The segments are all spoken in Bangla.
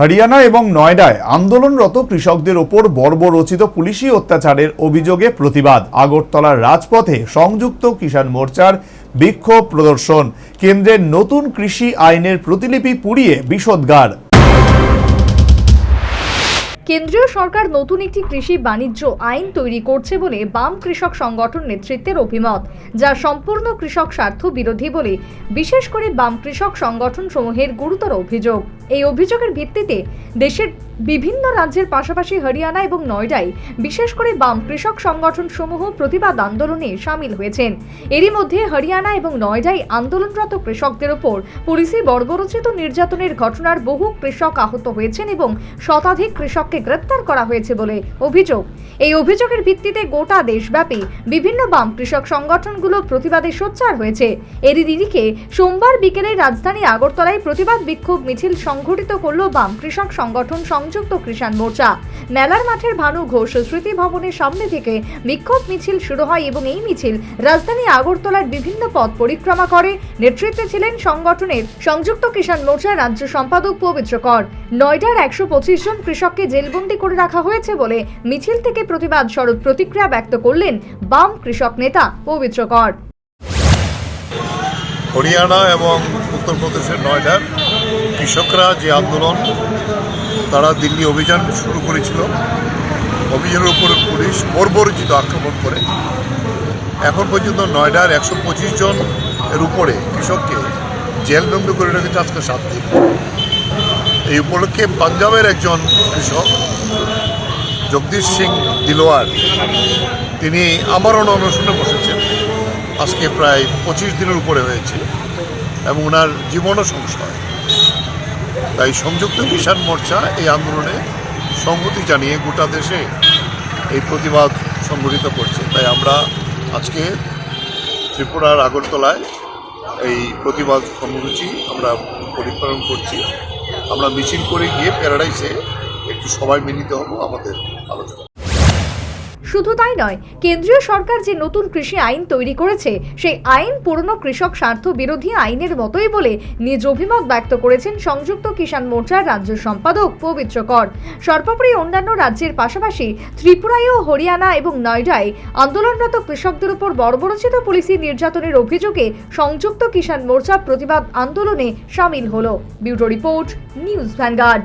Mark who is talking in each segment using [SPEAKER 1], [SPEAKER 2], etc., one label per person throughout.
[SPEAKER 1] হরিয়ানা এবং নয়ডায় আন্দোলনরত কৃষকদের ওপর বর্বরচিত পুলিশি অত্যাচারের অভিযোগে প্রতিবাদ। আগরতলার রাজপথে সংযুক্ত কিষাণ মোর্চার বিক্ষোভ প্রদর্শন। কেন্দ্রের নতুন কৃষি আইনের প্রতিলিপি পুড়িয়ে বিষোদ্গার।
[SPEAKER 2] কেন্দ্রীয় সরকার নতুন একটি কৃষি বাণিজ্য আইন তৈরি করছে বলে বাম কৃষক সংগঠন নেতৃত্বের অভিমত, যা সম্পূর্ণ কৃষক স্বার্থ বিরোধী বলে, বিশেষ করে বাম কৃষক সংগঠন সমূহের গুরুতর অভিযোগ। এই অভিযোগের ভিত্তিতে দেশের বিভিন্ন রাজ্যের পাশাপাশি হরিয়ানা এবং নয়ডায় বিশেষ করে বাম কৃষক সংগঠন সমূহ প্রতিবাদ আন্দোলনে সামিল হয়েছেন। এরই মধ্যে হরিয়ানা এবং নয়ডায় আন্দোলনরত কৃষকদের ওপর পুলিশি বর্বরচিত নির্যাতনের ঘটনার বহু কৃষক আহত হয়েছেন এবং শতাধিক কৃষককে গ্রেপ্তার করা হয়েছে বলে অভিযোগ। এই অভিযোগের ভিত্তিতে গোটা দেশব্যাপী বিভিন্ন বাম কৃষক সংগঠনগুলো প্রতিবাদে সোচ্চার হয়েছে। এরই নিরিখে সোমবার বিকেলে রাজধানী আগরতলায় প্রতিবাদ বিক্ষোভ মিছিল সংঘটিত করল বাম কৃষক সংগঠন সংযুক্ত কৃষাণ মোর্চা। মেলার মাঠের ভানু ঘোষ স্মৃতি ভবনের সামনে থেকে বিক্ষোভ মিছিল শুরু হয় এবং এই মিছিল রাজধানী আগরতলার বিভিন্ন পথ পরিক্রমা করে। নেতৃত্বে ছিলেন সংগঠনের সংযুক্ত কিষাণ মোর্চার রাজ্য সম্পাদক পবিত্র কর। নয়ডার একশো পঁচিশ জন কৃষককে জেলবন্দি করে রাখা হয়েছে বলে মিছিল থেকে প্রতিবাদ স্বরূপ প্রতিক্রিয়া ব্যক্ত করলেন বাম কৃষক নেতা পবিত্র কর।
[SPEAKER 3] হরিয়ানা এবং উত্তরপ্রদেশের নয়ডার কৃষকরা যে আন্দোলন, তারা দিল্লি অভিযান শুরু করেছিল। অভিযানের উপর পুলিশ বর্বরচিত আক্রমণ করে। এখন পর্যন্ত নয়ডার একশো পঁচিশ জন এর উপরে কৃষককে জেলবন্দি করে রেখেছে আজকে সাত দিন। এই উপলক্ষে পাঞ্জাবের একজন কৃষক, জগদীশ সিং দিলোয়ার তিনি আমরণ অনশনে বসেছেন। আজকে প্রায় পঁচিশ দিনের উপরে হয়েছে এবং ওনার জীবনও সংশয় তাই সংযুক্ত কিষাণ মোর্চা এই আন্দোলনে সংহতি জানিয়ে গোটা দেশে এই প্রতিবাদ সংগঠিত করছে। তাই আমরা আজকে ত্রিপুরার আগরতলায় এই প্রতিবাদ কর্মসূচি আমরা পরিপালন করছি। আমরা মিছিল করে গিয়ে প্যারাডাইসে একটু সবাই মিলিত হব, আমাদের আলোচনা।
[SPEAKER 2] শুধু তাই নয়, কেন্দ্রীয় সরকার যে নতুন কৃষি আইন তৈরি করেছে, সেই আইন পুরনো কৃষক স্বার্থ বিরোধী আইনের মতোই বলে নিজ অভিমত ব্যক্ত করেছেন সংযুক্ত কিষাণ মোর্চার রাজ্য সম্পাদক পবিত্র কর। সর্বোপরি অন্যান্য রাজ্যের পাশাপাশি ত্রিপুরায় ও হরিয়ানা এবং নয়ডায় আন্দোলনরত কৃষকদের উপর বর্বরচিত পুলিশি নির্যাতনের অভিযোগে সংযুক্ত কিষাণ মোর্চা প্রতিবাদ আন্দোলনে সামিল হলো। Bureau report, news Vanguard.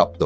[SPEAKER 4] প্রাপ্ত